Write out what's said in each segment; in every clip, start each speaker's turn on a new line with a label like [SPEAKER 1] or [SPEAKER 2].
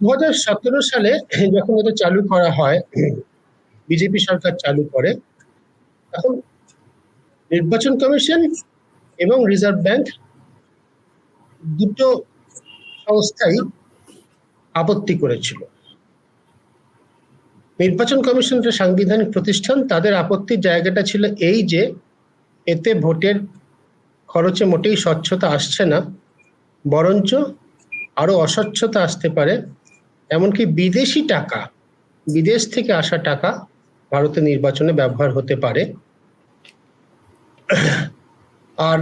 [SPEAKER 1] দু সালে যখন এটা চালু করা হয়, বিজেপি সরকার চালু করে, তখন নির্বাচন কমিশন এবং রিজার্ভ ব্যাংক দুটো সংস্থাই আপত্তি করেছিল। নির্বাচন কমিশন একটা সাংবিধানিক প্রতিষ্ঠান, তাদের আপত্তির জায়গাটা ছিল এই যে, এতে ভোটের খরচে মোটেই স্বচ্ছতা আসছে না, বরঞ্চ আরও অস্বচ্ছতা আসতে পারে এমনকি বিদেশি টাকা, বিদেশ থেকে আসা টাকা ভারতের নির্বাচনে ব্যবহার হতে পারে। আর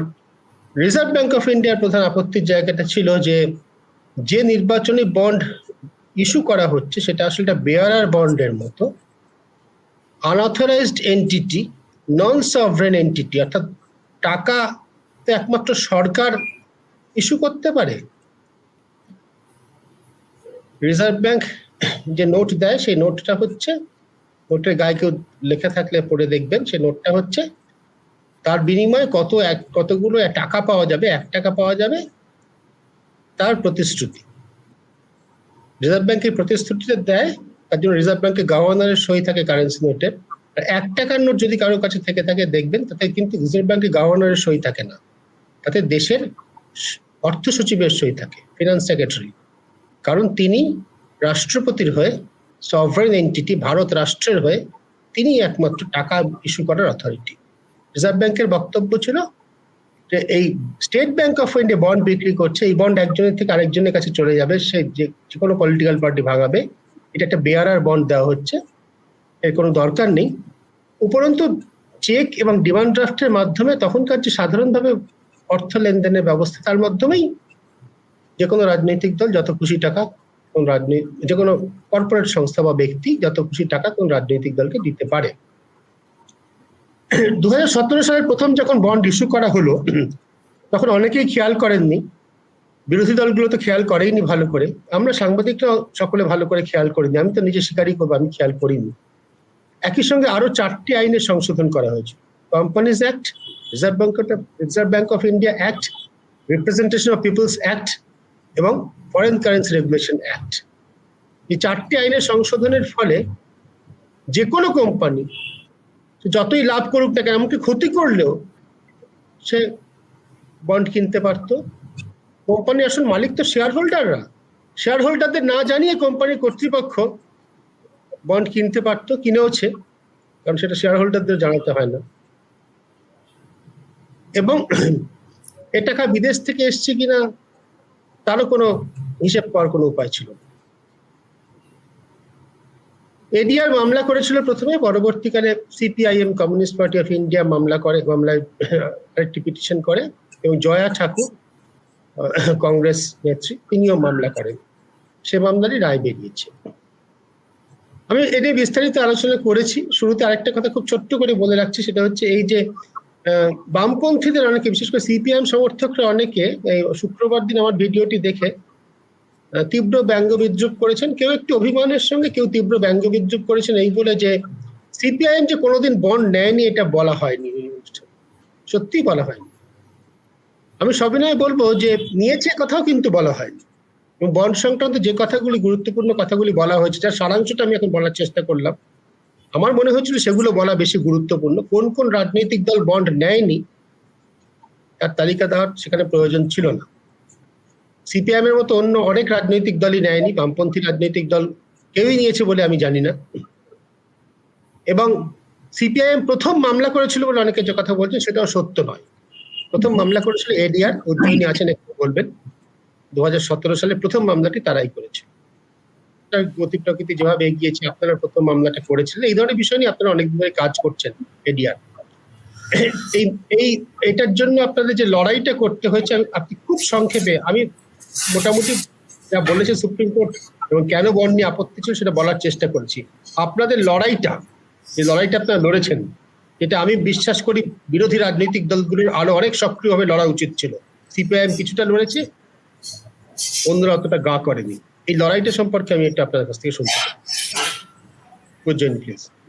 [SPEAKER 1] রিজার্ভ ব্যাংক অফ ইন্ডিয়ার প্রধান আপত্তির জায়গাটা ছিল যে যে নির্বাচনী বন্ড ইস্যু করা হচ্ছে, সেটা আসলে বেয়ারার বন্ডের মতো। Unauthorised entity non sovereign entity অর্থাৎ টাকা তো একমাত্র সরকার ইস্যু করতে পারে। রিজার্ভ ব্যাংক যে নোট দেয়, সেই নোটটা হচ্ছে নোটের গায়ে কেউ লেখা থাকলে পড়ে দেখবেন, সেই নোটটা হচ্ছে, তার বিনিময়ে কত এক, কতগুলো টাকা পাওয়া যাবে, এক টাকা পাওয়া যাবে, তার প্রতিশ্রুতি। রিজার্ভ ব্যাংকের প্রতিশ্রুতিটা দেয়, তার জন্য রিজার্ভ ব্যাংকের গভর্নরের সই থাকে কারেন্সি নোটে এক টাকার নোট যদি কারোর কাছে থেকে থাকে, দেখবেন, তাতে কিন্তু রিজার্ভ ব্যাংকের গভর্নরের সই থাকে না। তাতে দেশের অর্থ সচিবের সই থাকে ফিনান্স সেক্রেটারি কারণ তিনি রাষ্ট্রপতির হয়ে সভরেন এন্টিটি ভারত রাষ্ট্রের হয়ে তিনি একমাত্র টাকা ইস্যু করার অথরিটি রিজার্ভ ব্যাংকের বক্তব্য ছিল যে এই State Bank of India bond বিক্রি করছে, এই বন্ড একজনের থেকে আরেকজনের কাছে চলে যাবে, সে যে যে কোনো পলিটিক্যাল পার্টি ভাঙাবে, এটা একটা বেয়ারার বন্ড দেওয়া হচ্ছে, এর কোনো দরকার নেই। উপরন্তু চেক এবং ডিমান্ড ড্রাফটের মাধ্যমে তখনকার যে সাধারণভাবে অর্থ লেনদেনের ব্যবস্থা, তার মাধ্যমেই যে কোনো রাজনৈতিক দল যত খুশি টাকা কোন রাজনৈতিক যে কোনো কর্পোরেট সংস্থা বা ব্যক্তি যত খুশি টাকা কোন রাজনৈতিক দলকে দিতে পারে। দু হাজার সতেরো সালের প্রথম যখন বন্ড ইস্যু করা হলো, তখন অনেকেই খেয়াল করেননি। বিরোধী দলগুলো তো খেয়াল করেইনি ভালো করে। আমরা সাংবাদিকরা সকলে ভালো করে খেয়াল করিনি। আমি তো নিজে স্বীকারই করব, আমি খেয়াল করিনি। একই সঙ্গে আরও চারটি আইনের সংশোধন করা হয়েছে। Companies Act Reserve Bank Reserve Bank of India Act Representation of People's Act এবং ফরেন কারেন্সি রেগুলেশন অ্যাক্ট এই চারটি আইনের সংশোধনের ফলে যে কোনো কোম্পানি যতই লাভ করুক না কেন, এমনকি ক্ষতি করলেও সে বন্ড কিনতে পারতো। কোম্পানি আসল মালিক তো শেয়ার হোল্ডাররা শেয়ার হোল্ডারদের না জানিয়ে কোম্পানির কর্তৃপক্ষ বন্ড কিনতে পারতো কিনেওছে কারণ সেটা শেয়ার হোল্ডারদের জানাতে হয় না। এবং এ টাকা বিদেশ থেকে এসছে কিনা তারও কোনো হিসেব করার কোনো উপায় ছিল এডিআর মামলা করেছিল প্রথমে, পরবর্তীকালে CPIM, Communist Party of India মামলা করে, মামলায় একটি পিটিশন করে, এবং জয়া ঠাকুর কংগ্রেস নেত্রী, তিনিও মামলা করেন। সে মামলারই রায় বেরিয়েছে। আমি এ নিয়ে বিস্তারিত আলোচনা করেছি। শুরুতে আরেকটা কথা খুব ছোট্ট করে বলে রাখছি, সেটা হচ্ছে এই যে বামপন্থীদের অনেকে, বিশেষ করে সিপিএম সমর্থকরা অনেকে শুক্রবার দিন আমার ভিডিওটি দেখে তীব্র ব্যঙ্গ বিদ্রুপ করেছেন। কেউ একটু অভিমানের সঙ্গে কেউ তীব্র ব্যঙ্গ বিদ্রুপ করেছেন। এই বলে যে সিপিআইএম যে কোনোদিন বন্ড নেয়নি, এটা বলা হয়নি। সত্যি বলা হয়নি। আমি সবিনয় বলব যে নিয়েছে কথাও কিন্তু বলা হয়নি। এবং বন্ড সংক্রান্ত যে কথাগুলি, গুরুত্বপূর্ণ কথাগুলি বলা হয়েছে যার সারাংশটা আমি এখন বলার চেষ্টা করলাম। আমার মনে হচ্ছিল সেগুলো বলা বেশি গুরুত্বপূর্ণ। কোন কোন রাজনৈতিক দল বন্ড নেয়নি, তার তালিকা দেওয়ার সেখানে প্রয়োজন ছিল না। সিপিআইএম এর মতো অন্য অনেক রাজনৈতিক দলই নেয়নি, বামপন্থী রাজনৈতিক দল কেউই নিয়েছে বলে আমি জানি না। এবং সিপিআইএম প্রথম মামলা করেছিল বলে অনেকে যে কথা বলছেন, সেটাও সত্য নয়। প্রথম মামলা করেছিল এডিআর উদ্যোগী আছেন, একটু বলবেন। দুহাজার সতেরো সালে প্রথম মামলাটি তারাই করেছে। গতি প্রকৃতি যেভাবে এগিয়েছে আপনারা প্রথম মামলাটা করেছিলেন। এই ধরনের বিষয় নিয়ে আপনারা অনেক ধরে কাজ করছেন এডিআর এই এটার জন্য আপনাদের যে লড়াইটা করতে হয়েছে আপনি খুব সংক্ষেপে, আমি মোটামুটি যা বলেছে সুপ্রিম কোর্ট এবং কেন বন্ড নিয়ে আপত্তি ছিল সেটা বলার চেষ্টা করেছি। আপনাদের লড়াইটা, যে লড়াইটা আপনারা লড়েছেন, এটা আমি বিশ্বাস করি বিরোধী রাজনৈতিক দলগুলির আরও অনেক সক্রিয়ভাবে লড়া উচিত ছিল। সিপিআইএম কিছুটা লড়েছে, অন্যরা অতটা গা করেনি। এই লড়াইটা সম্পর্কে আমি একটু আপনাদের কাছ থেকে শুনতে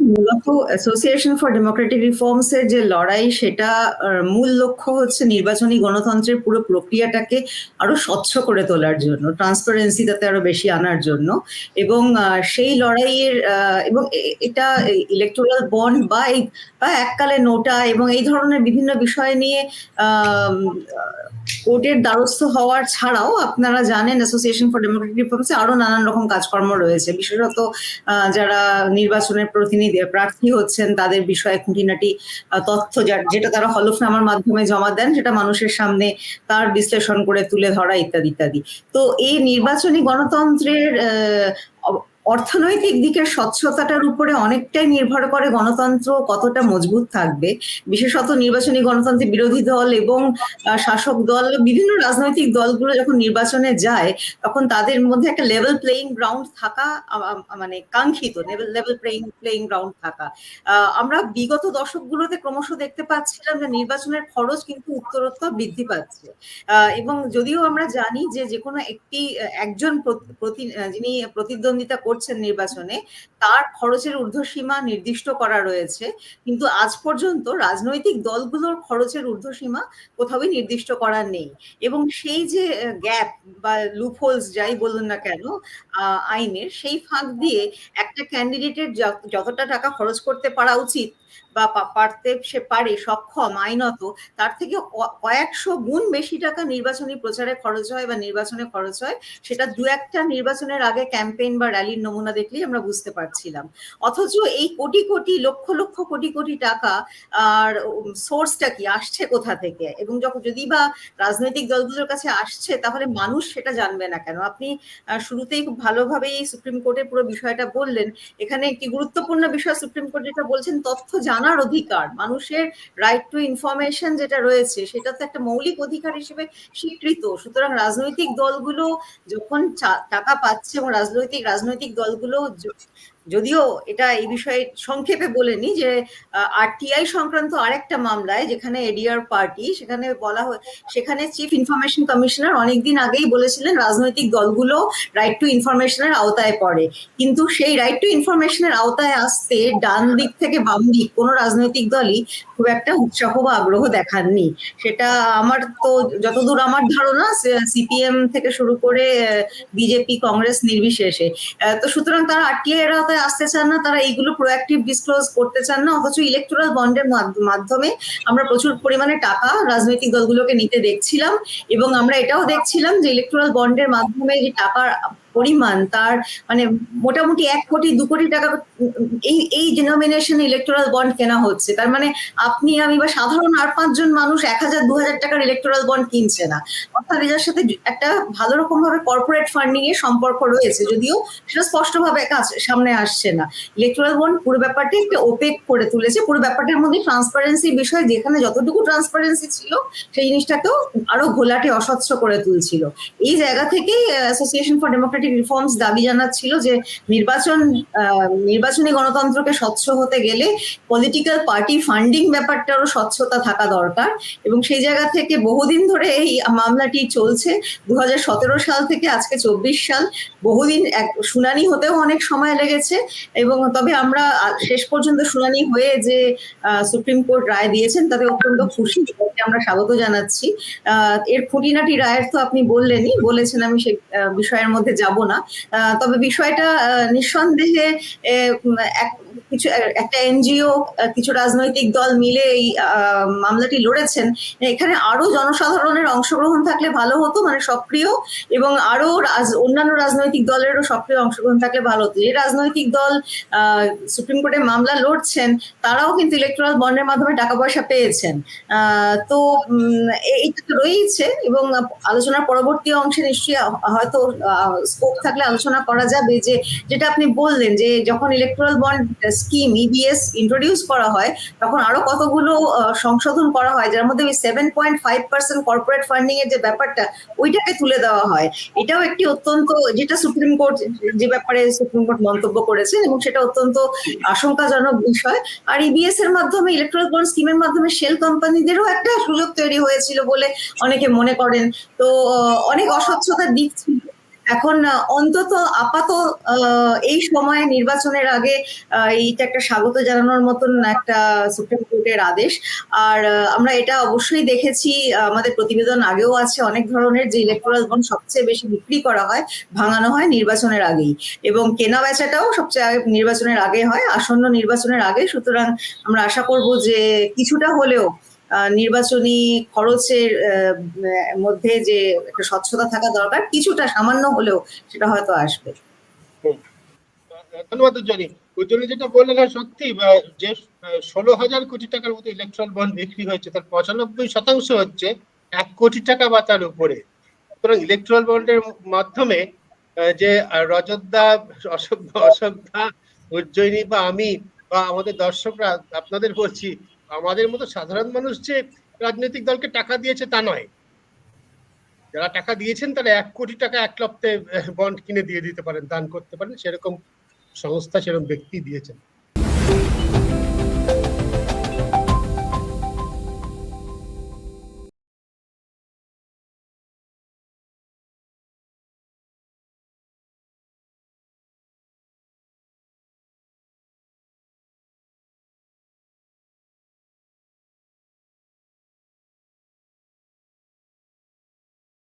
[SPEAKER 2] মূলত অ্যাসোসিয়েশন ফর ডেমোক্রেটিক রিফর্মস এর যে লড়াই, সেটা মূল লক্ষ্য হচ্ছে নির্বাচনী গণতন্ত্রের পুরো প্রক্রিয়াটাকে আরও স্বচ্ছ করে তোলার জন্য ট্রান্সপারেন্সি তাতে আরও বেশি আনার জন্য। এবং সেই লড়াইয়ের এবং এটা ইলেকটোরাল বন্ড বা বা এককালে নোটা এবং এই ধরনের বিভিন্ন বিষয় নিয়ে কোর্টের দ্বারস্থ হওয়ার ছাড়াও আপনারা জানেন অ্যাসোসিয়েশন ফর ডেমোক্রেটিক রিফর্মসে আরও নানান রকম কাজকর্ম রয়েছে। বিশেষত যারা নির্বাচনের প্রতিনিধি, প্রার্থী হচ্ছেন, তাদের বিষয়ে খুঁটিনাটি তথ্য যেটা তারা হলফনামার মাধ্যমে জমা দেন, সেটা মানুষের সামনে তার বিশ্লেষণ করে তুলে ধরা ইত্যাদি ইত্যাদি। তো এই নির্বাচনী গণতন্ত্রের অর্থনৈতিক দিকের স্বচ্ছতাটার উপরে অনেকটাই নির্ভর করে গণতন্ত্র কতটা মজবুত থাকবে। বিশেষত নির্বাচনী গণতন্ত্রের বিরোধী দল এবং শাসক দল, বিভিন্ন রাজনৈতিক দলগুলো যখন নির্বাচনে যায়, তখন তাদের মধ্যে একটা লেভেল প্লেইং গ্রাউন্ড থাকা মানে কাঙ্ক্ষিত লেভেল প্লেইং প্লেইং গ্রাউন্ড থাকা। আমরা বিগত দশকগুলোতে ক্রমশ দেখতে পাচ্ছিলাম যে নির্বাচনের খরচ কিন্তু উত্তরোত্তর বৃদ্ধি পাচ্ছে। এবং যদিও আমরা জানি যে যে কোনো একটি, একজন প্রতি যিনি প্রতিদ্বন্দ্বিতা করছেন নির্বাচনে, তার খরচের ঊর্ধ্বসীমা নির্দিষ্ট করা রয়েছে। কিন্তু আজ পর্যন্ত রাজনৈতিক দলগুলোর খরচের ঊর্ধ্বসীমা কোথাওই নির্দিষ্ট করা নেই। এবং সেই যে গ্যাপ বা লুপহোলস যাই বলুন না কেন আইনের, সেই ফাঁক দিয়ে একটা ক্যান্ডিডেটের যতটা টাকা খরচ করতে পারা উচিত বা পারতে সে পারে, সক্ষম, আইনত, তার থেকে কয়েকশো গুণ বেশি টাকা নির্বাচনী প্রচারে খরচ হয় বা নির্বাচনে খরচ হয়, সেটা দু একটা নির্বাচনের আগে ক্যাম্পেইন বা র্যালির নমুনা দেখলেই আমরা বুঝতে পারছিলাম। অথচ এই কোটি কোটি, লক্ষ লক্ষ কোটি কোটি টাকা, আর সোর্সটা কি, আসছে কোথা থেকে? এবং যখন যদি বা রাজনৈতিক দলগুলোর কাছে আসছে, তাহলে মানুষ সেটা জানবে না কেন? আপনি শুরুতেই খুব ভালোভাবেই সুপ্রিম কোর্টের পুরো বিষয়টা বললেন। এখানে একটি গুরুত্বপূর্ণ বিষয় সুপ্রিম কোর্ট যেটা বলছেন, তথ্য জানার অধিকার, মানুষের রাইট টু ইনফরমেশন যেটা রয়েছে সেটা তো একটা মৌলিক অধিকার হিসেবে স্বীকৃত। সুতরাং রাজনৈতিক দলগুলো যখন টাকা পাচ্ছে এবং রাজনৈতিক রাজনৈতিক দলগুলো যদিও এটা এই বিষয়ে সংক্ষেপে বলেনি যে আরটিআই সংক্রান্ত আরেকটা মামলায় যেখানে এডিআর পার্টি সেখানে বলা হয়, সেখানে চিফ ইনফরমেশন কমিশনার অনেকদিন আগেই বলেছিলেন রাজনৈতিক দলগুলো রাইট টু ইনফরমেশনের আওতায় পড়ে। কিন্তু সেই রাইট টু ইনফরমেশনের আওতায় আসতে ডান দিক থেকে বাম দিক কোনো রাজনৈতিক দলই খুব একটা উৎসাহ বা আগ্রহ দেখাননি। সেটা আমার তো যতদূর আমার ধারণা সিপিএম থেকে শুরু করে বিজেপি কংগ্রেস নির্বিশেষে। তো সুতরাং তারা আরটিআই এর আওতায় আসতে চান না, তারা এইগুলো প্রোয়াক্টিভ ডিসক্লোজ করতে চান না, অথচ ইলেকট্রাল বন্ডের মাধ্যমে আমরা প্রচুর পরিমাণে টাকা রাজনৈতিক দলগুলোকে নিতে দেখছিলাম এবং আমরা এটাও দেখছিলাম যে ইলেকট্রাল বন্ডের মাধ্যমে যে টাকার পরিমাণ, তার মানে মোটামুটি এক কোটি, দু কোটি টাকা এই এই ডিনোমিনেশন ইলেকট্রাল বন্ড কেনা হচ্ছে। তার মানে আপনি আমি বা সাধারণ আর পাঁচজন মানুষ এক হাজার, দু হাজার টাকার ইলেকট্রাল বন্ড কিনছে না। অর্থাৎ এটার সাথে একটা ভালো রকম ভাবে কর্পোরেট ফান্ডিং এর সম্পর্ক রয়েছে, যদিও সেটা স্পষ্টভাবে সামনে আসছে না। ইলেকট্রাল বন্ড পুরো ব্যাপারটা একটা ওপেক করে তুলেছে। পুরো ব্যাপারটার মধ্যে ট্রান্সপারেন্সি বিষয়, যেখানে যতটুকু ট্রান্সপারেন্সি ছিল, সেই জিনিসটাকেও আরও ঘোলাটে, অস্বচ্ছ করে তুলছিল। এই জায়গা থেকেই অ্যাসোসিয়েশন ফর ডেমোক্রেটিক রিফর্মস দাবি জানাচ্ছিল যে নির্বাচন নির্বাচনী গণতন্ত্রকে স্বচ্ছ হতে গেলে পলিটিক্যাল পার্টি ফান্ডিং ব্যাপারটারও স্বচ্ছতা থাকা দরকার এবং সেই জায়গা থেকে বহুদিন ধরে এই মামলাটি চলছে। দু সাল থেকে আজকে চব্বিশ সাল বহুদিন এক শুনানি হতেও অনেক সময় লেগেছে এবং তবে আমরা শেষ পর্যন্ত শুনানি হয়ে যে সুপ্রিম কোর্ট রায় দিয়েছেন তাতে অত্যন্ত খুশি আমরা স্বাগত জানাচ্ছি। এর খুঁটিনাটি রায়ের তো আপনি বললেনই, বলেছেন আমি সেই বিষয়ের মধ্যে যাব না। তবে বিষয়টা নিঃসন্দেহে এক কিছু একটা এনজিও কিছু রাজনৈতিক দল মিলে এই মামলাটি লড়েছেন। এখানে আরও জনসাধারণের অংশগ্রহণ থাকলে ভালো হতো মানে সক্রিয়, এবং আরও অন্যান্য রাজনৈতিক দলেরও সক্রিয় অংশগ্রহণ থাকলে ভালো হতো। যে রাজনৈতিক দল সুপ্রিম কোর্টে মামলা লড়ছেন, তারাও কিন্তু ইলেকট্রাল বন্ডের মাধ্যমে টাকা পয়সা পেয়েছেন তো এইটা তো রয়েছে এবং আলোচনার পরবর্তী অংশে নিশ্চয়ই হয়তো স্কোপ থাকলে আলোচনা করা যাবে যে, যেটা আপনি বললেন যে, যখন electoral bond scheme EBS introduce করা হয়, তখন আরও কতগুলো সংশোধন করা হয়, যার মধ্যে ওই seven point five percent corporate funding এর যে ব্যাপারটা, ওইটাকে তুলে দেওয়া হয়। এটাও একটি অত্যন্ত, যেটা সুপ্রিম কোর্ট যে ব্যাপারে সুপ্রিম কোর্ট মন্তব্য করেছেন, এবং সেটা অত্যন্ত আশঙ্কাজনক বিষয়। আর ইবিএস এর মাধ্যমে ইলেকট্রাল বন্ড স্কিমের মাধ্যমে শেল কোম্পানিদেরও একটা সুযোগ তৈরি হয়েছিল বলে অনেকে মনে করেন। তো অনেক অস্বচ্ছতার দিক ছিল। এখন অন্তত আপাত এই সময়ে নির্বাচনের আগে এইটা একটা স্বাগত জানানোর মতন একটা সুপ্রিম কোর্টের আদেশ। আর আমরা এটা অবশ্যই দেখেছি, আমাদের প্রতিবেদন আগেও আছে, অনেক ধরনের যে ইলেকট্রাল বন্ড সবচেয়ে বেশি বিক্রি করা হয়, ভাঙানো হয় নির্বাচনের আগেই। এবং কেনা বেচাটাও সবচেয়ে আগে নির্বাচনের আগে হয়, আসন্ন নির্বাচনের আগে। সুতরাং আমরা আশা করব যে কিছুটা হলেও নির্বাচনী খরচের মধ্যে যে একটা স্বচ্ছতা থাকা দরকার কিছুটা সামান্য হলেও সেটা হয়তো আসবে।
[SPEAKER 1] ধন্যবাদ উজ্জ্বনী উজ্জ্বনী যেটা বললেন হ্যাঁ, সত্যি যে ষোলো হাজার কোটি টাকার মতো ইলেকট্রাল বন্ড বিক্রি হয়েছে তার পঁচানব্বই শতাংশ হচ্ছে এক কোটি টাকা বা তার উপরে। সুতরাং ইলেকট্রাল বন্ডের মাধ্যমে যে রজতদা অশোক অশোকদা উজ্জয়িনী বা আমি বা আমাদের দর্শকরা আপনাদের বলছি আমাদের মতো সাধারণ মানুষ যে রাজনৈতিক দলকে টাকা দিয়েছে তা নয়। যারা টাকা দিয়েছেন তারা এক কোটি টাকা এক লপ্তে বন্ড কিনে দিয়ে দিতে পারেন, দান করতে পারেন, সেরকম সংস্থা, সেরকম ব্যক্তি দিয়েছেন।